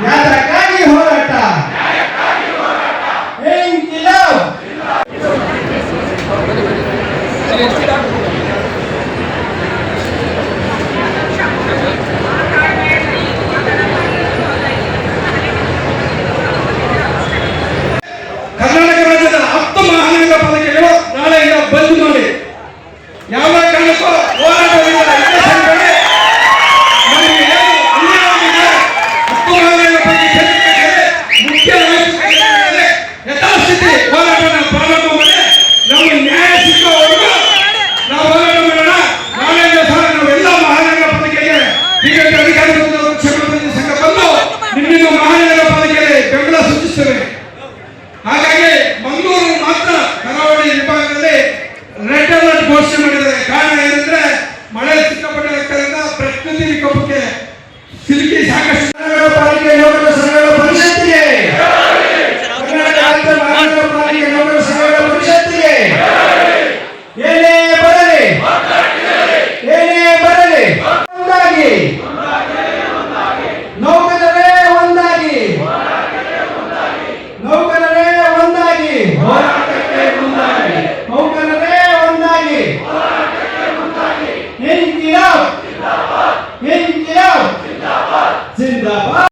न्यायाधिकारी होराटा न्यायाधिकारी होराटा हे इनकलाब ಮಂಗಳೂರು ಮಾತ್ರ ಕರಾವಳಿ ವಿಭಾಗದಲ್ಲಿ ರೆಡ್ ಅಲರ್ಟ್ ಘೋಷಣೆ ಮಾಡಿದ್ದಾರೆ. ಕಾರಣ ಏನಂದ್ರೆ ಮಳೆ ಸಿಕ್ಕಾಪಟ್ಟೆ ಪ್ರಕೃತಿ ವಿಕೋಪಕ್ಕೆ ಸಿಲುಕಿ ಸಾಕಷ್ಟು ಪಾಲಿಕೆ ನೌಕರ ಸಂಘಗಳ ಪರಿಷತ್ತಿಗೆ. ಕರ್ನಾಟಕ ರಾಜ್ಯ ಮಹಾನಗರ ಪಾಲಿಕೆ ನೌಕರ